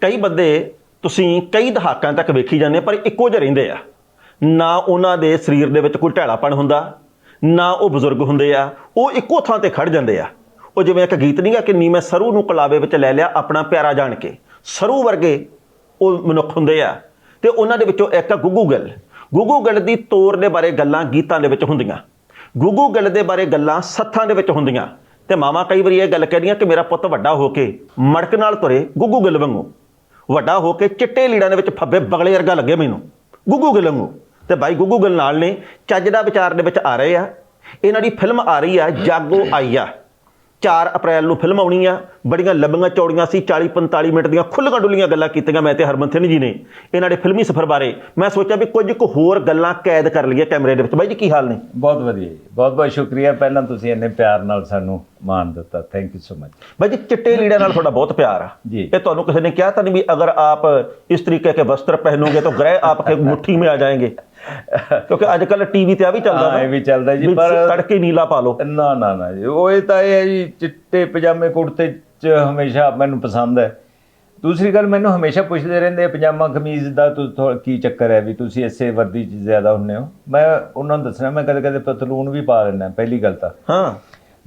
ਕਈ ਬੰਦੇ ਤੁਸੀਂ ਕਈ ਦਹਾਕਿਆਂ ਤੱਕ ਵੇਖੀ ਜਾਂਦੇ ਪਰ ਇੱਕੋ ਜਿਹੇ ਰਹਿੰਦੇ ਆ। ਨਾ ਉਹਨਾਂ ਦੇ ਸਰੀਰ ਦੇ ਵਿੱਚ ਕੋਈ ਢੈਲਾਪਣ ਹੁੰਦਾ, ਨਾ ਉਹ ਬਜ਼ੁਰਗ ਹੁੰਦੇ ਆ, ਉਹ ਇੱਕੋ ਥਾਂ ਤੇ ਖੜ ਜਾਂਦੇ ਆ। ਉਹ ਜਿਵੇਂ ਇੱਕ ਗੀਤ ਨਹੀਂਗਾ ਕਿ ਨੀ ਮੈਂ ਸਰੂ ਨੂੰ ਕਲਾਵੇ ਵਿੱਚ ਲੈ ਲਿਆ ਆਪਣਾ ਪਿਆਰਾ ਜਾਣ ਕੇ। ਸਰੂ ਵਰਗੇ ਉਹ ਮਨੁੱਖ ਹੁੰਦੇ ਆ ਤੇ ਉਹਨਾਂ ਦੇ ਵਿੱਚੋਂ ਇੱਕ ਆ ਗੁੱਗੂ ਗਿੱਲ। ਗੁੱਗੂ ਗਿੱਲ ਦੀ ਤੋਰ ਦੇ ਬਾਰੇ ਗੱਲਾਂ ਗੀਤਾਂ ਦੇ ਵਿੱਚ ਹੁੰਦੀਆਂ। ਗੁੱਗੂ ਗਿੱਲ ਦੇ ਬਾਰੇ ਗੱਲਾਂ ਸੱਥਾਂ ਦੇ ਵਿੱਚ ਹੁੰਦੀਆਂ। ਤੇ ਮਾਮਾ ਕਈ ਵਾਰੀ ਇਹ ਗੱਲ ਕਹਿੰਦੀਆਂ ਕਿ ਮੇਰਾ ਪੁੱਤ ਵੱਡਾ ਹੋ ਕੇ ਮੜਕ ਨਾਲ ਤੁਰੇ ਗੁੱਗੂ ਗਿੱਲ ਵਾਂਗੂ। ਵੱਡਾ ਹੋ ਕੇ ਚਿੱਟੇ ਲੀੜਾਂ ਦੇ ਵਿੱਚ ਫੱਬੇ ਬਗਲੇ ਵਰਗਾ ਲੱਗੇ ਮੈਨੂੰ। ਗੁੱਗੂ ਗਿੱਲ ਵਾਂਗੂ। ਤੇ ਬਾਈ ਗੁੱਗੂ ਗਿਲ ਨਾਲ ਨੇ ਚੱਜ ਦਾ ਵਿਚਾਰ ਦੇ ਵਿੱਚ ਆ ਰਹੇ ਆ। ਇਹਨਾਂ ਦੀ ਫਿਲਮ ਆ ਰਹੀ ਆ, ਜਾਗੋ ਆਈਆ 4 ਅਪ੍ਰੈਲ ਨੂੰ ਫਿਲਮ ਆਉਣੀ ਆ। ਬੜੀਆਂ ਲੰਬੀਆਂ ਚੌੜੀਆਂ ਸੀ 40 45 ਮਿੰਟ ਦੀਆਂ ਖੁੱਲ੍ਹੀਆਂ ਡੁੱਲੀਆਂ ਗੱਲਾਂ ਕੀਤੀਆਂ ਮੈਂ ਤੇ ਹਰਮਨ ਸਿੰਘ ਜੀ ਨੇ। ਇਹਨਾਂ ਦੇ ਫਿਲਮੀ ਸਫ਼ਰ ਬਾਰੇ ਮੈਂ ਸੋਚਿਆ ਵੀ ਕੁਝ ਕੁ ਹੋਰ ਗੱਲਾਂ ਕੈਦ ਕਰ ਲਈਏ ਕੈਮਰੇ ਦੇ ਵਿੱਚ। ਬਾਈ ਜੀ ਕੀ ਹਾਲ ਨੇ? ਬਹੁਤ ਵਧੀਆ ਜੀ। ਬਹੁਤ ਬਹੁਤ ਸ਼ੁਕਰੀਆ। ਪਹਿਲਾਂ ਤੁਸੀਂ ਇੰਨੇ ਪਿਆਰ ਨਾਲ ਸਾਨੂੰ ਮਾਨ ਦਿੱਤਾ। ਥੈਂਕ ਯੂ ਸੋ ਮਚ ਬਾਈ ਜੀ ਚਿੱਟੇ ਲੀੜਿਆਂ ਨਾਲ ਤੁਹਾਡਾ ਬਹੁਤ ਪਿਆਰ ਆ। ਇਹ ਤੁਹਾਨੂੰ ਕਿਸੇ ਨੇ ਕਿਹਾ ਤਾਂ ਨਹੀਂ ਵੀ ਅਗਰ ਆਪ ਇਸ ਤਰੀਕੇ ਕੇ ਵਸਤਰ ਪਹਿਨੋਗੇ ਤਾਂ ਗ੍ਰਹਿ ਆਪਕੇ ਮੁਠੀ ਮੇ ਆ ਜਾਣਗੇ ਕਿਉਂਕਿ ਅੱਜ ਕੱਲ ਟੀਵੀ ਤੇ ਆ ਵੀ ਚੱਲਦਾ ਨਾ ਇਹ ਵੀ ਚੱਲਦਾ ਜੀ ਪਰ ਤੜਕੇ ਨੀਲਾ ਪਾ ਲਓ। ਨਾ ਨਾ ਨਾ ਜੀ ਉਹ ਇਹ ਤਾਂ ਇਹ ਹੈ ਜੀ ਚਿੱਟੇ ਪਜਾਮੇ ਕੁੜਤੇ ਚ ਹਮੇਸ਼ਾ ਮੈਨੂੰ ਪਸੰਦ ਹੈ। ਦੂਸਰੀ ਗੱਲ ਮੈਨੂੰ ਹਮੇਸ਼ਾ ਪੁੱਛਦੇ ਰਹਿੰਦੇ ਪਜਾਮਾ ਕਮੀਜ਼ ਦਾ ਤੁਸੀਂ ਕੀ ਚੱਕਰ ਹੈ ਵੀ ਤੁਸੀਂ ਇਸੇ ਵਰਦੀ ਚ ਜ਼ਿਆਦਾ ਹੁੰਨੇ ਹੋ? ਮੈਂ ਉਹਨਾਂ ਨੂੰ ਦੱਸਣਾ ਮੈਂ ਕਦੇ ਕਦੇ ਪਤਲੂਨ ਵੀ ਪਾ ਲੈਣਾ ਪਹਿਲੀ ਗੱਲ ਤਾਂ। ਹਾਂ।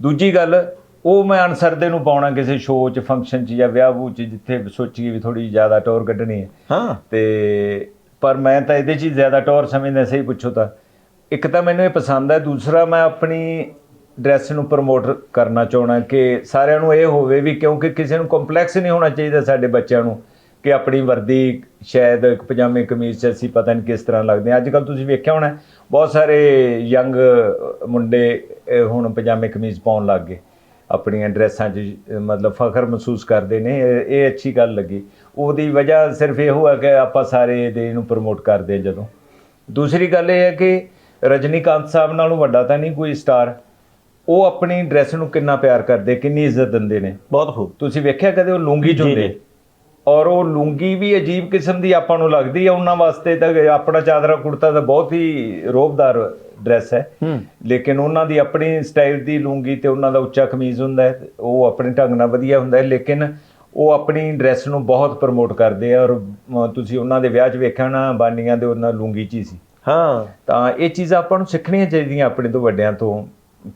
ਦੂਜੀ ਗੱਲ ਉਹ ਮੈਂ ਅਨਸਰ ਦੇ ਨੂੰ ਪਾਉਣਾ ਕਿਸੇ ਸ਼ੋਅ 'ਚ ਫੰਕਸ਼ਨ 'ਚ ਜਾਂ ਵਿਆਹ 'ਚ ਜਿੱਥੇ ਸੋਚੀਏ ਵੀ ਥੋੜੀ ਜ਼ਿਆਦਾ ਟੌਰ ਕੱਢਣੀ ਹੈ। ਹਾਂ। ਤੇ ਪਰ ਮੈਂ ਤਾਂ ਇਹਦੇ 'ਚ ਹੀ ਜ਼ਿਆਦਾ ਟੌਰ ਸਮਝਦਾ, ਸਹੀ ਪੁੱਛੋ ਤਾਂ। ਇੱਕ ਤਾਂ ਮੈਨੂੰ ਇਹ ਪਸੰਦ ਹੈ, ਦੂਸਰਾ ਮੈਂ ਆਪਣੀ ਡਰੈਸ ਨੂੰ ਪ੍ਰਮੋਟ ਕਰਨਾ ਚਾਹਣਾ ਕਿ ਸਾਰਿਆਂ ਨੂੰ ਇਹ ਹੋਵੇ ਵੀ ਕਿਉਂਕਿ ਕਿਸੇ ਨੂੰ ਕੰਪਲੈਕਸ ਨਹੀਂ ਹੋਣਾ ਚਾਹੀਦਾ ਸਾਡੇ ਬੱਚਿਆਂ ਨੂੰ ਕਿ ਆਪਣੀ ਵਰਦੀ, ਸ਼ਾਇਦ ਇੱਕ ਪਜਾਮੇ, ਕਮੀਜ਼ 'ਚ ਅਸੀਂ ਪਤਾ ਨਹੀਂ ਕਿਸ ਤਰ੍ਹਾਂ ਲੱਗਦੇ ਹਾਂ ਅੱਜ ਕੱਲ ਤੁਸੀਂ ਵੇਖਿਆ ਹੋਣਾ, ਬਹੁਤ ਸਾਰੇ ਯੰਗ ਮੁੰਡੇ ਹੁਣ ਪਜਾਮੇ, ਕਮੀਜ਼ ਪਾਉਣ ਲੱਗ ਗਏ। ਆਪਣੀਆਂ ਡਰੈਸਾਂ 'ਚ ਮਤਲਬ ਫਖਰ ਮਹਿਸੂਸ ਕਰਦੇ ਨੇ ਇਹ ਅੱਛੀ ਗੱਲ ਲੱਗੀ। ਉਹਦੀ ਵਜ੍ਹਾ ਸਿਰਫ ਇਹ ਹੋਇਆ ਕਿ ਆਪਾਂ ਸਾਰੇ ਇਹਦੇ ਨੂੰ ਪ੍ਰਮੋਟ ਕਰਦੇ ਹਾਂ ਜਦੋਂ। ਦੂਸਰੀ ਗੱਲ ਇਹ ਹੈ ਕਿ ਰਜਨੀਕਾਂਤ ਸਾਹਿਬ ਨਾਲੋਂ ਵੱਡਾ ਤਾਂ ਨਹੀਂ ਕੋਈ ਸਟਾਰ ਉਹ ਆਪਣੀ ਡਰੈਸ ਨੂੰ ਕਿੰਨਾ ਪਿਆਰ ਕਰਦੇ ਕਿੰਨੀ ਇੱਜ਼ਤ ਦਿੰਦੇ ਨੇ। ਬਹੁਤ ਖੂਬ। ਤੁਸੀਂ ਵੇਖਿਆ ਕਦੇ ਉਹ ਲੂੰਗੀ ਚ ਜੀ, ਹੁੰਦੇ ਜੀ। ਔਰ ਉਹ ਲੂੰਗੀ ਵੀ ਅਜੀਬ ਕਿਸਮ ਦੀ ਆਪਾਂ ਨੂੰ ਲੱਗਦੀ ਹੈ ਉਹਨਾਂ ਵਾਸਤੇ ਤਾਂ ਆਪਣਾ ਚਾਦਰਾ ਕੁੜਤਾ ਤਾਂ ਬਹੁਤ ਹੀ ਰੋਬਦਾਰ ਡਰੈਸ ਹੈ। ਲੇਕਿਨ ਉਹਨਾਂ ਦੀ ਆਪਣੀ ਸਟਾਈਲ ਦੀ ਲੂੰਗੀ ਤੇ ਉਹਨਾਂ ਦਾ ਉੱਚਾ ਕਮੀਜ਼ ਹੁੰਦਾ ਹੈ ਉਹ ਆਪਣੇ ਢੰਗ ਨਾਲ ਵਧੀਆ ਹੁੰਦਾ ਹੈ ਲੇਕਿਨ ਉਹ ਆਪਣੀ ਡਰੈਸ ਨੂੰ ਬਹੁਤ ਪ੍ਰਮੋਟ ਕਰਦੇ ਆ ਔਰ ਤੁਸੀਂ ਉਹਨਾਂ ਦੇ ਵਿਆਹ 'ਚ ਵੇਖਿਆ ਨਾ ਬਾਨੀਆਂ ਦੇ ਉਹਨਾਂ ਲੂੰਗੀ 'ਚ ਹੀ ਸੀ। ਹਾਂ। ਤਾਂ ਇਹ ਚੀਜ਼ਾਂ ਆਪਾਂ ਨੂੰ ਸਿੱਖਣੀਆਂ ਚਾਹੀਦੀਆਂ ਆਪਣੇ ਤੋਂ ਵੱਡਿਆਂ ਤੋਂ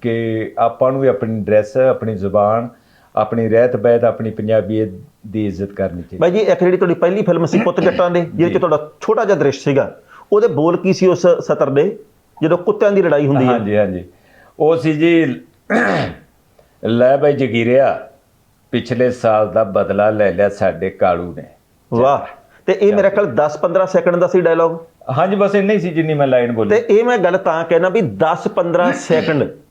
ਕਿ ਆਪਾਂ ਨੂੰ ਵੀ ਆਪਣੀ ਡਰੈਸ ਆਪਣੀ ਜ਼ੁਬਾਨ ਆਪਣੀ ਰਹਿਤ ਬਹਿਤ ਆਪਣੀ ਪੰਜਾਬੀਅਤ ਦੀ ਇੱਜ਼ਤ ਕਰਨੀ ਚਾਹੀਦੀ। ਬਾਈ ਜੀ ਇੱਕ ਜਿਹੜੀ ਤੁਹਾਡੀ ਪਹਿਲੀ ਫਿਲਮ ਸੀ ਪੁੱਤ ਜੱਟਾਂ ਦੇ ਜਿਹਦੇ ਚ ਤੁਹਾਡਾ ਛੋਟਾ ਜਿਹਾ ਦ੍ਰਿਸ਼ ਸੀਗਾ ਉਹਦੇ ਬੋਲ ਕੀ ਸੀ ਉਸ ਸਤਰ ਦੇ? ਜਦੋਂ ਕੁੱਤਿਆਂ ਦੀ ਲੜਾਈ ਹੁੰਦੀ ਹੈ। ਹਾਂਜੀ ਹਾਂਜੀ। ਉਹ ਸੀ ਜੀ ਲੈ ਬਈ ਜਗੀਰਿਆ ਪਿਛਲੇ ਸਾਲ ਦਾ ਬਦਲਾ ਲੈ ਲਿਆ ਸਾਡੇ ਕਾਲੂ ਨੇ। ਵਾਹ। ਤੇ ਇਹ ਮੇਰੇ ਖਿਆਲ 10-15 ਸੈਕਿੰਡ ਦਾ ਸੀ ਡਾਇਲੌਗ ਹਾਂਜੀ ਬਸ ਇੰਨਾ ਹੀ ਸੀ ਜਿੰਨੀ ਮੈਂ ਲਾਈਨ ਬੋਲੀ। ਤੇ ਇਹ ਮੈਂ ਗੱਲ ਤਾਂ ਕਹਿਣਾ ਵੀ 10-15 ਸੈਕਿੰਡ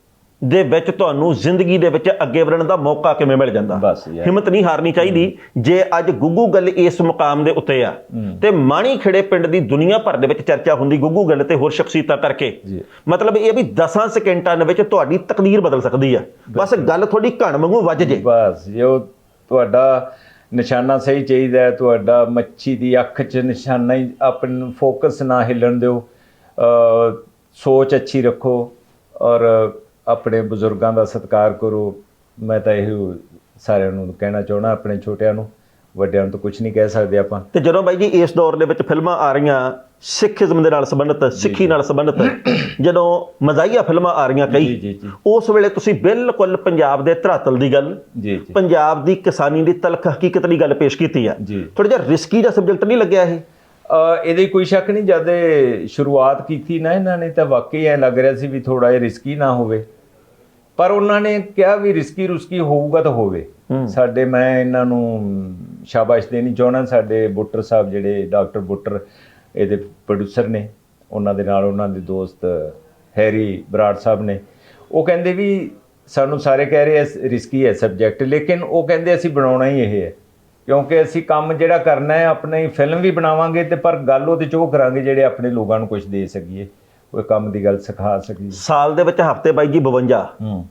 ਦੇ ਵਿੱਚ ਤੁਹਾਨੂੰ ਜ਼ਿੰਦਗੀ ਦੇ ਵਿੱਚ ਅੱਗੇ ਵਧਣ ਦਾ ਮੌਕਾ ਕਿਵੇਂ ਮਿਲ ਜਾਂਦਾ? ਬਸ ਯਾਰ। ਹਿੰਮਤ ਨਹੀਂ ਹਾਰਨੀ ਚਾਹੀਦੀ। ਜੇ ਅੱਜ ਗੁੱਗੂ ਗੱਲ ਇਸ ਮੁਕਾਮ ਦੇ ਉੱਤੇ ਆ ਤੇ ਮਾਣੀ ਖੇੜੇ ਪਿੰਡ ਦੀ ਦੁਨੀਆ ਭਰ ਦੇ ਵਿੱਚ ਚਰਚਾ ਹੁੰਦੀ ਗੁੱਗੂ ਗੱਲ ਤੇ ਹੋਰ ਸ਼ਖਸੀਅਤਾਂ ਕਰਕੇ। ਜੀ। ਮਤਲਬ ਇਹ ਵੀ 10 ਸਕਿੰਟਾਂ ਦੇ ਵਿੱਚ ਤੁਹਾਡੀ ਤਕਦੀਰ ਬਦਲ ਸਕਦੀ ਆ। ਬਸ ਗੱਲ ਤੁਹਾਡੀ ਘਣ ਵਾਂਗੂ ਵੱਜ ਜੇ। ਬਸ ਜੋ ਤੁਹਾਡਾ ਨਿਸ਼ਾਨਾ ਸਹੀ ਚਾਹੀਦਾ ਹੈ ਤੁਹਾਡਾ ਮੱਛੀ ਦੀ ਅੱਖ 'ਚ ਨਿਸ਼ਾਨਾ ਹੀ ਆਪਣ ਫੋਕਸ ਨਾ ਹਿੱਲਣ ਦਿਓ। ਅ, ਸੋਚ ਅੱਛੀ ਰੱਖੋ ਔਰ ਆਪਣੇ ਬਜ਼ੁਰਗਾਂ ਦਾ ਸਤਿਕਾਰ ਕਰੋ। ਮੈਂ ਤਾਂ ਇਹ ਸਾਰਿਆਂ ਨੂੰ ਕਹਿਣਾ ਚਾਹਣਾ ਆਪਣੇ ਛੋਟਿਆਂ ਨੂੰ। ਵੱਡਿਆਂ ਨੂੰ ਤਾਂ ਕੁਝ ਨਹੀਂ ਕਹਿ ਸਕਦੇ ਆਪਾਂ। ਤੇ ਜਦੋਂ ਬਾਈ ਜੀ ਇਸ ਦੌਰ ਦੇ ਵਿੱਚ ਫਿਲਮਾਂ ਆ ਰਹੀਆਂ ਸਿੱਖੀਜ਼ਮ ਦੇ ਨਾਲ ਸੰਬੰਧਿਤ ਸਿੱਖੀ ਨਾਲ ਸੰਬੰਧਿਤ ਜਦੋਂ ਮਜ਼ਾਹੀਆ ਫਿਲਮਾਂ ਆ ਰਹੀਆਂ ਕਈ ਉਸ ਵੇਲੇ ਤੁਸੀਂ ਬਿਲਕੁਲ ਪੰਜਾਬ ਦੇ ਧਰਾਤਲ ਦੀ ਗੱਲ ਪੰਜਾਬ ਦੀ ਕਿਸਾਨੀ ਦੀ ਤਲਖ ਹਕੀਕਤ ਦੀ ਗੱਲ ਪੇਸ਼ ਕੀਤੀ ਆ। ਥੋੜਾ ਜਿਹਾ ਰਿਸਕੀ ਦਾ ਸਬਜੈਕਟ ਨਹੀਂ ਲੱਗਿਆ ਇਹ? ਇਹਦੇ ਕੋਈ ਸ਼ੱਕ ਨਹੀਂ ਜਦ ਇਹ ਸ਼ੁਰੂਆਤ ਕੀਤੀ ਨਾ ਇਹਨਾਂ ਨੇ ਤਾਂ ਵਾਕਈ ਐ ਲੱਗ ਰਿਹਾ ਸੀ ਵੀ ਥੋੜਾ ਜਿਹਾ ਰਿਸਕੀ ਨਾ ਹੋਵੇ। ਪਰ ਉਹਨਾਂ ਨੇ ਕਿਹਾ ਵੀ ਰਿਸਕੀ ਰੁਸਕੀ ਹੋਊਗਾ ਤਾਂ ਹੋਵੇ। ਸਾਡੇ ਮੈਂ ਇਹਨਾਂ ਨੂੰ ਸ਼ਾਬਾਸ਼ ਦੇਣੀ ਚਾਹਣਾ ਸਾਡੇ ਬੁੱਟਰ ਸਾਹਿਬ ਜਿਹੜੇ ਡਾਕਟਰ ਬੁੱਟਰ ਇਹਦੇ ਪ੍ਰੋਡਿਊਸਰ ਨੇ ਉਹਨਾਂ ਦੇ ਨਾਲ ਉਹਨਾਂ ਦੇ ਦੋਸਤ ਹੈਰੀ ਬਰਾੜ ਸਾਹਿਬ ਨੇ। ਉਹ ਕਹਿੰਦੇ ਵੀ ਸਾਨੂੰ ਸਾਰੇ ਕਹਿ ਰਹੇ ਐ ਰਿਸਕੀ ਹੈ ਸਬਜੈਕਟ ਲੇਕਿਨ ਉਹ ਕਹਿੰਦੇ ਅਸੀਂ ਬਣਾਉਣਾ ਹੀ ਇਹ ਹੈ। ਕਿਉਂਕਿ ਅਸੀਂ ਕੰਮ ਜਿਹੜਾ ਕਰਨਾ ਹੈ ਆਪਣੀ ਫਿਲਮ ਵੀ ਬਣਾਵਾਂਗੇ ਤੇ ਪਰ ਗੱਲ ਉਹਦੇ ਚ ਉਹ ਕਰਾਂਗੇ ਜਿਹੜੇ ਆਪਣੇ ਲੋਕਾਂ ਨੂੰ ਕੁਝ ਦੇ ਸਕੀਏ ਕੋਈ ਕੰਮ ਦੀ ਗੱਲ ਸਿਖਾ ਸਕੀਏ। ਸਾਲ ਦੇ ਵਿੱਚ ਹਫ਼ਤੇ ਬਾਈ ਜੀ 52 ਹੂੰ।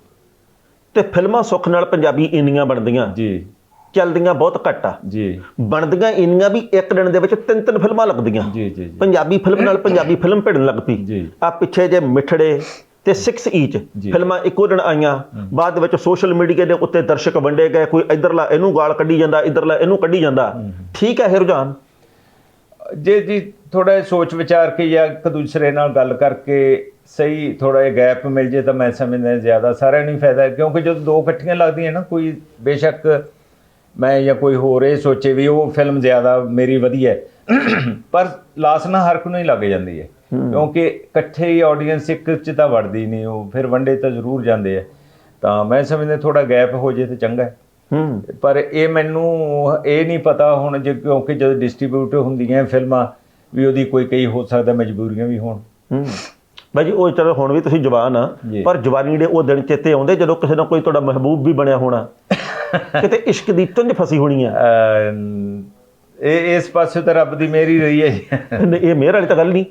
ਤੇ ਫਿਲਮਾਂ ਸੁੱਖ ਨਾਲ ਪੰਜਾਬੀ ਇੰਨੀਆਂ ਬਣਦੀਆਂ। ਜੀ। ਚੱਲਦੀਆਂ ਬਹੁਤ ਘੱਟ ਆ। ਜੀ। ਬਣਦੀਆਂ ਇੰਨੀਆਂ ਵੀ ਇੱਕ ਦਿਨ ਦੇ ਵਿੱਚ ਤਿੰਨ ਤਿੰਨ ਫਿਲਮਾਂ ਲੱਗਦੀਆਂ। ਜੀ ਜੀ। ਪੰਜਾਬੀ ਫਿਲਮ ਨਾਲ ਪੰਜਾਬੀ ਫਿਲਮ ਭਿੜਨ ਲੱਗ ਪਈ। ਜੀ। ਆ ਪਿੱਛੇ ਜੇ ਮਿੱਠੜੇ ਤੇ 6 ਈਚ ਜੀ। ਫਿਲਮਾਂ ਇੱਕੋ ਦਿਨ ਆਈਆਂ। ਬਾਅਦ ਵਿੱਚ ਸੋਸ਼ਲ ਮੀਡੀਆ ਦੇ ਉੱਤੇ ਦਰਸ਼ਕ ਵੰਡੇ ਗਏ ਕੋਈ ਇਧਰਲਾ ਇਹਨੂੰ ਗਾਲ ਕੱਢੀ ਜਾਂਦਾ ਇਧਰਲਾ ਇਹਨੂੰ ਕੱਢੀ ਜਾਂਦਾ। ਠੀਕ ਹੈ ਇਹ ਰੁਝਾਨ ਜੇ ਜੀ ਥੋੜਾ ਜਿਹਾ ਸੋਚ ਵਿਚਾਰ ਕੇ ਜਾਂ ਇੱਕ ਦੂਸਰੇ ਨਾਲ ਗੱਲ ਕਰਕੇ ਸਹੀ ਥੋੜਾ ਜਿਹਾ ਗੈਪ ਮਿਲ ਜੇ ਤਾਂ ਮੈਂ ਸਮਝਦਾ ਜ਼ਿਆਦਾ ਸਾਰਿਆਂ ਨੂੰ ਫਾਇਦਾ ਹੈ ਕਿਉਂਕਿ ਜਦੋਂ ਦੋ ਇਕੱਠੀਆਂ ਲੱਗਦੀਆਂ ਨਾ ਕੋਈ ਬੇਸ਼ੱਕ ਮੈਂ ਜਾਂ ਕੋਈ ਹੋਰ ਇਹ ਸੋਚੇ ਵੀ ਉਹ ਫਿਲਮ ਜ਼ਿਆਦਾ ਮੇਰੀ ਵਧੀਆ ਹੈ। ਪਰ ਲਾਸ ਨਾ ਹਰ ਕੋਈ ਨੂੰ ਹੀ ਲੱਗ ਜਾਂਦੀ ਹੈ। ਕਿਉਂਕਿ ਇਕੱਠੇ ਹੀ ਆਡੀਅנס ਇੱਕ ਚ ਤਾਂ ਵੜਦੀ ਨਹੀਂ ਉਹ ਫਿਰ ਵੰਡੇ ਤਾਂ ਜ਼ਰੂਰ ਜਾਂਦੇ ਆ। ਤਾਂ ਮੈਂ ਸਮਝਦਾ ਥੋੜਾ ਗੈਪ ਹੋ ਜੇ ਤਾਂ ਚੰਗਾ ਹੈ। ਪਰ ਇਹ ਮੈਨੂੰ ਇਹ ਨਹੀਂ ਪਤਾ ਹੁਣ ਜੇ ਕਿਉਂਕਿ ਜਦੋਂ ਡਿਸਟ੍ਰੀਬਿਊਟ ਹੁੰਦੀਆਂ ਫਿਲਮਾਂ ਵੀ ਉਹਦੀ ਕੋਈ ਕਈ ਹੋ ਸਕਦਾ ਮਜਬੂਰੀਆਂ ਵੀ ਹੋਣ। ਹੂੰ। ਬਾਈ ਜੀ ਉਹ ਚਲੋ ਹੁਣ ਵੀ ਤੁਸੀਂ ਜਵਾਨ ਆ। ਪਰ ਜਵਾਨੀ ਦੇ ਉਹ ਦਿਨ ਚੇਤੇ ਆਉਂਦੇ ਜਦੋਂ ਕਿਸੇ ਨਾਲ ਕੋਈ ਤੁਹਾਡਾ ਮਹਿਬੂਬ ਵੀ ਬਣਿਆ ਹੋਣਾ। ਕਿਤੇ ਇਸ਼ਕ ਦੀ ਤੁੰਝ ਫਸੀ ਹੋਣੀ ਆ। ਇਹ ਇਸ ਪਾਸੇ ਤਾਂ ਰੱਬ ਦੀ ਮਿਹਰ ਹੀ ਰਹੀ ਹੈ। ਨਹੀਂ, ਇਹ ਮੇਰ ਵਾਲੀ ਤਾਂ ਗੱਲ ਨਹੀਂ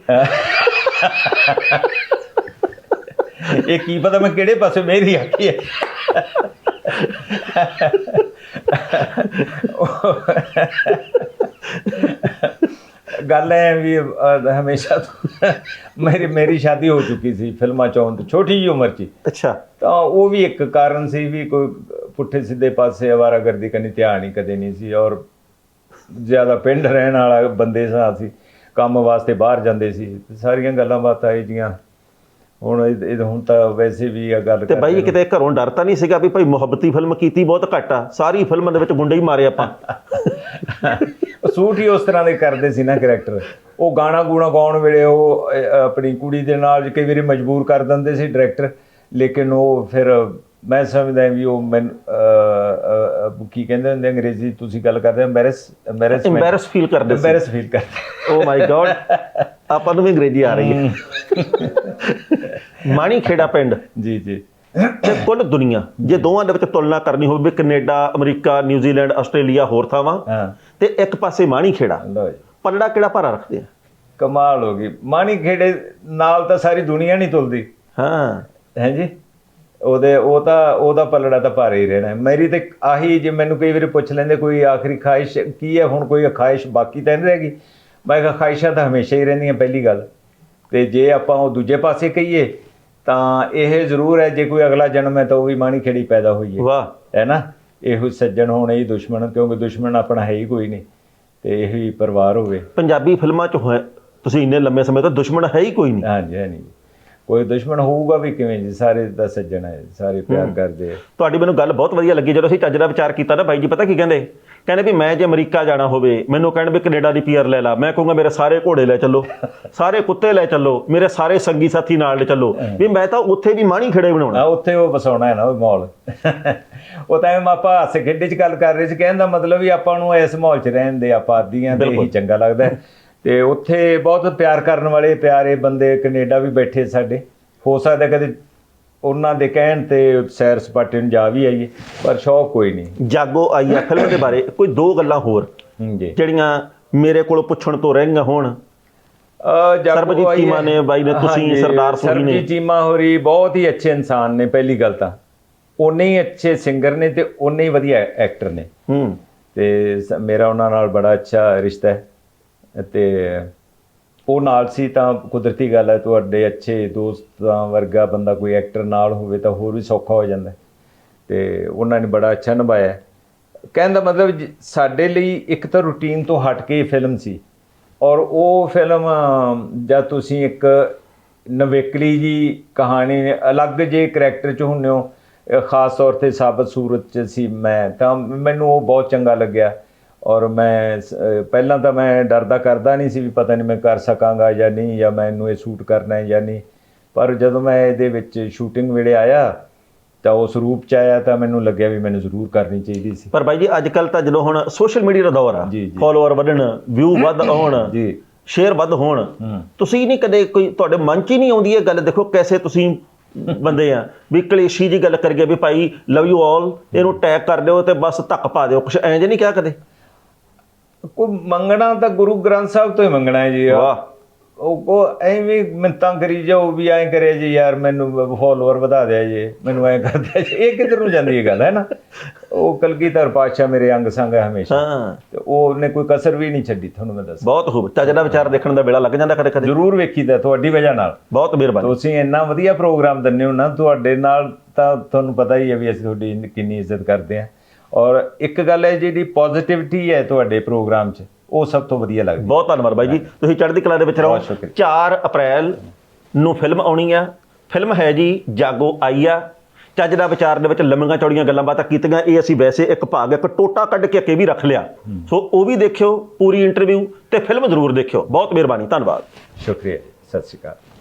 ਇਹ ਕੀ ਪਤਾ ਮੈਂ ਕਿਹੜੇ ਪਾਸੇ ਮੇਰੀ ਆਖੀ ਹੈ ਗੱਲ ਹੈ ਵੀ ਹਮੇਸ਼ਾ ਮੇਰੀ ਮੇਰੀ ਸ਼ਾਦੀ ਹੋ ਚੁੱਕੀ ਸੀ ਫਿਲਮਾਂ ਚੋਂ ਤੋਂ ਛੋਟੀ ਜਿਹੀ ਉਮਰ 'ਚ ਹੀ। ਅੱਛਾ ਤਾਂ ਉਹ ਵੀ ਇੱਕ ਕਾਰਨ ਸੀ ਵੀ ਕੋਈ ਪੁੱਠੇ ਸਿੱਧੇ ਪਾਸੇ ਅਵਾਰਾਗਰਦੀ ਕਰਨੀ ਧਿਆਨ ਹੀ ਕਦੇ ਨਹੀਂ ਸੀ ਔਰ ਜ਼ਿਆਦਾ ਪਿੰਡ ਰਹਿਣ ਵਾਲਾ ਬੰਦੇ ਸਾਂ ਅਸੀਂ ਕੰਮ ਵਾਸਤੇ ਬਾਹਰ ਜਾਂਦੇ ਸੀ। ਸਾਰੀਆਂ ਗੱਲਾਂ ਬਾਤਾਂ ਇਹ ਜੀਆਂ। ਹੁਣ ਇਹ ਹੁਣ ਤਾਂ ਵੈਸੇ ਵੀ ਇਹ ਗੱਲ ਤੇ ਬਾਈ ਕਿਤੇ ਘਰੋਂ ਡਰ ਤਾਂ ਨਹੀਂ ਸੀਗਾ ਵੀ ਭਾਈ ਮੁਹੱਬਤੀ ਫਿਲਮ ਕੀਤੀ ਬਹੁਤ ਘੱਟ ਆ ਸਾਰੀ ਫਿਲਮ ਦੇ ਵਿੱਚ ਗੁੰਡੇ ਹੀ ਮਾਰੇ ਆਪਾਂ। ਸੂਟ ਹੀ ਉਸ ਤਰ੍ਹਾਂ ਦੇ ਕਰਦੇ ਸੀ ਨਾ ਕਰੈਕਟਰ। ਉਹ ਗਾਣਾ ਗੂਣਾ ਗਾਉਣ ਵੇਲੇ ਉਹ ਆਪਣੀ ਕੁੜੀ ਦੇ ਨਾਲ ਕਈ ਵਾਰੀ ਮਜਬੂਰ ਕਰ ਦਿੰਦੇ ਸੀ ਡਾਇਰੈਕਟਰ ਲੇਕਿਨ ਉਹ ਫਿਰ ਮੈਂ ਸਮਝਦਾ ਵੀ ਉਹ ਮੈਂ ਕੀ ਕਹਿੰਦੇ ਹੁੰਦੇ ਅੰਗਰੇਜ਼ੀ ਤੁਸੀਂ ਗੱਲ ਕਰਦੇ ਐਮਬੈਰਸ ਐਮਬੈਰਸ ਇੰਬੈਰਸ ਫੀਲ ਕਰਦੇ ਸੀ। ਐਮਬੈਰਸ ਫੀਲ ਕਰਦੇ। ਓ ਮਾਈ ਗॉड ਆਪਾਂ ਨੂੰ ਵੀ ਅੰਗਰੇਜ਼ੀ ਆ ਰਹੀ ਹੈ। ਮਾਣੀ ਖੇੜਾ ਪਿੰਡ। ਜੀ ਜੀ। ਤੇ ਕੁੱਲ ਦੁਨੀਆ ਜੇ ਦੋਵਾਂ ਦੇ ਵਿੱਚ ਤੁਲਨਾ ਕਰਨੀ ਹੋਵੇ ਕੈਨੇਡਾ ਅਮਰੀਕਾ ਨਿਊਜ਼ੀਲੈਂਡ ਆਸਟ੍ਰੇਲੀਆ ਹੋਰ ਥਾਵਾਂ ਹਾਂ। ਤੇ ਇੱਕ ਪਾਸੇ ਮਾਣੀ ਖੇੜਾ ਪਲੜਾ ਕਿਹੜਾ ਭਾਰਾ ਰੱਖਦੇ ਆ? ਕਮਾਲ ਹੋ ਗਈ। ਮਾਣੀ ਖੇੜੇ ਨਾਲ ਤਾਂ ਸਾਰੀ ਦੁਨੀਆ ਨਹੀਂ ਤੁਲਦੀ। ਹਾਂ। ਹੈ ਜੀ? ਉਹਦੇ ਉਹ ਤਾਂ ਉਹਦਾ ਪਲੜਾ ਤਾਂ ਭਾਰੇ ਹੀ ਰਹਿਣਾ। ਮੇਰੀ ਤੇ ਆਹੀ ਜੇ ਮੈਨੂੰ ਕਈ ਵਾਰੀ ਪੁੱਛ ਲੈਂਦੇ ਕੋਈ ਆਖਰੀ ਖਾਹਿਸ਼ ਕੀ ਹੈ? ਹੁਣ ਕੋਈ ਖਾਹਿਸ਼ ਬਾਕੀ ਤਾਂ ਨਹੀਂ ਰਹੇਗੀ ਮੈਂ ਕਿਹਾ ਖਾਹਿਸ਼ਾਂ ਤਾਂ ਹਮੇਸ਼ਾ ਹੀ ਰਹਿੰਦੀਆਂ ਪਹਿਲੀ ਗੱਲ। ਤੇ ਜੇ ਆਪਾਂ ਉਹ ਦੂਜੇ ਪਾਸੇ ਕਹੀਏ ਤਾਂ ਇਹ ਜ਼ਰੂਰ ਹੈ ਜੇ ਕੋਈ ਅਗਲਾ ਜਨਮ ਹੈ ਤਾਂ ਉਹ ਵੀ ਮਾਣੀ ਖੇੜੀ ਪੈਦਾ ਹੋਈ ਹੈ। ਵਾਹ। ਹੈ ਨਾ? ਇਹੋ ਸੱਜਣ ਹੋਣੇ ਹੀ ਦੁਸ਼ਮਣ ਕਿਉਂਕਿ ਦੁਸ਼ਮਣ ਆਪਣਾ ਹੈ ਹੀ ਕੋਈ ਨਹੀਂ। ਤੇ ਇਹੋ ਹੀ ਪਰਿਵਾਰ ਹੋਵੇ। ਪੰਜਾਬੀ ਫਿਲਮਾਂ ਚ ਹੋਏ ਤੁਸੀਂ ਇੰਨੇ ਲੰਮੇ ਸਮੇਂ ਤੋਂ ਦੁਸ਼ਮਣ ਹੈ ਹੀ ਕੋਈ ਨਹੀਂ। ਹਾਂਜੀ ਹੈ ਨਹੀਂ ਕੋਈ ਦੁਸ਼ਮਣ ਹੋਊਗਾ ਵੀ ਕਿਵੇਂ ਜੀ? ਸਾਰੇ ਦਾ ਸੱਜਣ ਹੈ ਸਾਰੇ ਪਿਆਰ ਕਰਦੇ ਆ। ਤੁਹਾਡੀ ਮੈਨੂੰ ਗੱਲ ਬਹੁਤ ਵਧੀਆ ਲੱਗੀ ਜਦੋਂ ਅਸੀਂ ਚੱਜ ਦਾ ਵਿਚਾਰ ਕੀਤਾ ਨਾ ਬਾਈ ਜੀ ਪਤਾ ਕੀ ਕਹਿੰਦੇ? ਕਹਿੰਦੇ ਵੀ ਮੈਂ ਜੇ ਅਮਰੀਕਾ ਜਾਣਾ ਹੋਵੇ ਮੈਨੂੰ ਕਹਿਣ ਵੀ ਕੈਨੇਡਾ ਦੀ ਪੀਆਰ ਲੈ ਲਾ। ਮੈਂ ਕਹੂੰਗਾ ਮੇਰੇ ਸਾਰੇ ਘੋੜੇ ਲੈ ਚੱਲੋ ਸਾਰੇ ਕੁੱਤੇ ਲੈ ਚੱਲੋ ਮੇਰੇ ਸਾਰੇ ਸੰਗੀ ਸਾਥੀ ਨਾਲ ਲੈ ਚੱਲੋ। ਵੀ ਮੈਂ ਤਾਂ ਉੱਥੇ ਵੀ ਮਾਣੀ ਖੇੜੇ ਬਣਾਉਣਾ। ਆ ਉੱਥੇ ਉਹ ਵਸਾਉਣਾ ਹੈ ਨਾ ਉਹ ਮਾਹੌਲ। ਉਹ ਤਾਂ ਐਵੇਂ ਆਪਾਂ ਹਾਸੇ ਖੇਡੇ ਚ ਗੱਲ ਕਰ ਰਹੇ ਸੀ। ਕਹਿਣ ਦਾ ਮਤਲਬ ਵੀ ਆਪਾਂ ਨੂੰ ਇਸ ਮਾਹੌਲ ਚ ਰਹਿਣ ਦੇ ਆਪਾਦੀਆਂ ਤੇ ਹੀ ਚੰਗਾ ਲੱਗਦਾ ਹੈ। ਤੇ ਉੱਥੇ ਬਹੁਤ ਪਿਆਰ ਕਰਨ ਵਾਲੇ ਪਿਆਰੇ ਬੰਦੇ ਕੈਨੇਡਾ ਵੀ ਬੈਠੇ ਸਾਡੇ। ਹੋ ਸਕਦਾ ਕਦੇ ਉਹਨਾਂ ਦੇ ਕਹਿਣ ਤੇ ਸੈਰ ਸਪਾਟੇ ਨੂੰ ਜਾ ਵੀ ਆਈਏ ਪਰ ਸ਼ੌਕ ਕੋਈ ਨਹੀਂ। ਜਾਗੋ ਆਈ ਆ ਫਿਲਮ ਦੇ ਬਾਰੇ ਕੋਈ ਦੋ ਗੱਲਾਂ ਹੋਰ ਜੀ ਜਿਹੜੀਆਂ ਮੇਰੇ ਕੋਲ ਪੁੱਛਣ ਤੋਂ ਰਹਿ ਗਈਆਂ ਹੋਣ। ਸਰਬਜੀਤ। ਚੀਮਾ ਨੇ, ਬਾਈ ਨੇ, ਤੁਸੀਂ, ਸਰਦਾਰ ਸੋਢੀ ਨੇ। ਸਰਬਜੀਤ ਚੀਮਾ ਹੋਰੀ ਬਹੁਤ ਹੀ ਅੱਛੇ ਇਨਸਾਨ ਨੇ ਪਹਿਲੀ ਗੱਲ ਤਾਂ। ਉਨੇ ਹੀ ਅੱਛੇ ਸਿੰਗਰ ਨੇ ਤੇ ਉਨੇ ਹੀ ਵਧੀਆ ਐਕਟਰ ਨੇ। ਹੂੰ। ਤੇ ਮੇਰਾ ਉਹਨਾਂ ਨਾਲ ਬੜਾ ਅੱਛਾ ਰਿਸ਼ਤਾ ਹੈ। ਤੇ ਉਹ ਨਾਲ ਸੀ ਤਾਂ ਕੁਦਰਤੀ ਗੱਲ ਹੈ, ਤੁਹਾਡੇ ਅੱਛੇ ਦੋਸਤਾਂ ਵਰਗਾ ਬੰਦਾ ਕੋਈ ਐਕਟਰ ਨਾਲ ਹੋਵੇ ਤਾਂ ਹੋਰ ਵੀ ਸੌਖਾ ਹੋ ਜਾਂਦਾ ਹੈ। ਤੇ ਉਹਨਾਂ ਨੇ ਬੜਾ ਅੱਛਾ ਨਿਭਾਇਆ ਹੈ। ਕਹਿਣ ਦਾ ਮਤਲਬ ਸਾਡੇ ਲਈ ਇੱਕ ਤਾਂ ਰੂਟੀਨ ਤੋਂ ਹਟ ਕੇ ਫਿਲਮ ਸੀ ਔਰ ਉਹ ਫਿਲਮ ਜਦ ਤੁਸੀਂ ਇੱਕ ਨਵੇਕਲੀ ਜੀ ਕਹਾਣੀ, ਅਲੱਗ ਜੇ ਕਰੈਕਟਰ ਚ ਹੁੰਨੇ ਹੋ ਖਾਸ ਤੌਰ ਤੇ ਸਾਬਤ ਸੂਰਤ ਚ ਸੀ ਮੈਂ, ਤਾਂ ਮੈਨੂੰ ਉਹ ਬਹੁਤ ਚੰਗਾ ਲੱਗਿਆ ਔਰ ਮੈਂ ਪਹਿਲਾਂ ਤਾਂ ਮੈਂ ਡਰਦਾ ਕਰਦਾ ਨਹੀਂ ਸੀ ਵੀ ਪਤਾ ਨਹੀਂ ਮੈਂ ਕਰ ਸਕਾਂਗਾ ਜਾਂ ਨਹੀਂ ਜਾਂ ਮੈਨੂੰ ਇਹ ਸੂਟ ਕਰਨਾ ਹੈ ਜਾਂ ਨਹੀਂ। ਪਰ ਜਦੋਂ ਮੈਂ ਇਹਦੇ ਵਿੱਚ ਸ਼ੂਟਿੰਗ ਵੇਲੇ ਆਇਆ ਤਾਂ ਉਸ ਰੂਪ ਚ ਆਇਆ ਤਾਂ ਮੈਨੂੰ ਲੱਗਿਆ ਵੀ ਮੈਨੂੰ ਜ਼ਰੂਰ ਕਰਨੀ ਚਾਹੀਦੀ ਸੀ। ਪਰ ਬਾਈ ਜੀ ਅੱਜ ਕੱਲ ਤਾਂ ਜਦੋਂ ਹੁਣ ਸੋਸ਼ਲ ਮੀਡੀਆ ਦਾ ਦੌਰ ਆ। ਫਾਲੋਅਰ ਵਧਣ ਵਿਊ ਵੱਧ ਆਉਣ ਜੀ। ਸ਼ੇਅਰ ਵੱਧ ਹੋਣ ਤੁਸੀਂ ਨਹੀਂ ਕਦੇ ਕੋਈ ਤੁਹਾਡੇ ਮਨ 'ਚ ਹੀ ਨਹੀਂ ਆਉਂਦੀ ਇਹ ਗੱਲ ਦੇਖੋ ਕੈਸੇ ਤੁਸੀਂ ਬੰਦੇ ਆ। ਵੀ ਕਲੇਸ਼ੀ ਜੀ ਗੱਲ ਕਰਗੇ ਵੀ ਭਾਈ ਲਵ ਯੂ ਆਲ ਇਹਨੂੰ ਟੈਗ ਕਰ ਦਿਓ ਤੇ ਬਸ ਧੱਕ ਪਾ ਦਿਓ ਕੁਛ ਐਂ ਜੇ ਨਹੀਂ ਕਿਹਾ ਕਦੇ? ਕੋਈ ਮੰਗਣਾ ਤਾਂ ਗੁਰੂ ਗ੍ਰੰਥ ਸਾਹਿਬ ਤੋਂ ਹੀ ਮੰਗਣਾ ਹੈ ਜੀ ਵਾਹ। ਉਹ ਉਹ ਐਵੇਂ ਮਿੰਤਾਂ ਕਰੀ ਜਾਓ ਵੀ ਐਂ ਕਰਿਆ ਜੀ ਯਾਰ ਮੈਨੂੰ ਫੋਲੋਅਰ ਵਧਾ ਦਿਆ ਜੀ ਮੈਨੂੰ ਐਂ ਕਰ ਦਿਆ ਜੀ। ਇਹ ਕਿੱਧਰ ਨੂੰ ਜਾਂਦੀ ਇਹ ਗੱਲ ਹੈ ਨਾ? ਉਹ ਕਲਗੀਧਰ ਪਾਤਸ਼ਾਹ ਮੇਰੇ ਅੰਗ ਸੰਗ ਹੈ ਹਮੇਸ਼ਾ। ਹਾਂ। ਤੇ ਉਹਨੇ ਕੋਈ ਕਸਰ ਵੀ ਨਹੀਂ ਛੱਡੀ ਤੁਹਾਨੂੰ ਮੈਂ ਦੱਸ। ਬਹੁਤ ਖੂਬ। ਚੱਜਦਾ ਵਿਚਾਰ ਦੇਖਣ ਦਾ ਵੇਲਾ ਲੱਗ ਜਾਂਦਾ ਕਦੇ ਕਦੇ ਜ਼ਰੂਰ ਵੇਖੀਦਾ ਤੁਹਾਡੀ ਵਜ੍ਹਾ ਨਾਲ। ਬਹੁਤ ਮਿਹਰਬਾਨੀ। ਤੁਸੀਂ ਇੰਨਾ ਵਧੀਆ ਪ੍ਰੋਗਰਾਮ ਦਿੰਦੇ ਹੋ ਨਾ ਤੁਹਾਡੇ ਨਾਲ ਤਾਂ ਤੁਹਾਨੂੰ ਪਤਾ ਹੀ ਹੈ ਵੀ ਅਸੀਂ ਤੁਹਾਡੀ ਕਿੰਨੀ ਇੱਜ਼ਤ ਕਰਦੇ ਹਾਂ। ਔਰ ਇੱਕ ਗੱਲ ਹੈ ਜਿਹੜੀ ਪੋਜ਼ਿਟਿਵਿਟੀ ਹੈ ਤੁਹਾਡੇ ਪ੍ਰੋਗਰਾਮ 'ਚ ਉਹ ਸਭ ਤੋਂ ਵਧੀਆ ਲੱਗਦੀ ਬਹੁਤ ਧੰਨਵਾਦ ਬਾਈ ਜੀ। ਤੁਸੀਂ ਚੜ੍ਹਦੀ ਕਲਾ ਦੇ ਵਿੱਚ ਰਹੋ। ਬਹੁਤ ਸ਼ੁਕਰੀਆ। 4 ਅਪ੍ਰੈਲ ਨੂੰ ਫਿਲਮ ਆਉਣੀ ਆ। ਫਿਲਮ ਹੈ ਜੀ ਜਾਗੋ ਆਈ ਆ। ਚੱਜ ਦਾ ਵਿਚਾਰ ਦੇ ਵਿੱਚ ਲੰਮੀਆਂ ਚੌੜੀਆਂ ਗੱਲਾਂ ਬਾਤਾਂ ਕੀਤੀਆਂ। ਇਹ ਅਸੀਂ ਵੈਸੇ ਇੱਕ ਭਾਗ ਇੱਕ ਟੋਟਾ ਕੱਢ ਕੇ ਅੱਗੇ ਵੀ ਰੱਖ ਲਿਆ। ਸੋ ਉਹ ਵੀ ਦੇਖਿਓ ਪੂਰੀ ਇੰਟਰਵਿਊ ਤੇ ਫਿਲਮ ਜ਼ਰੂਰ ਦੇਖਿਓ। ਬਹੁਤ ਮਿਹਰਬਾਨੀ। ਧੰਨਵਾਦ। ਸ਼ੁਕਰੀਆ। ਸਤਿ ਸ਼੍ਰੀ ਅਕਾਲ।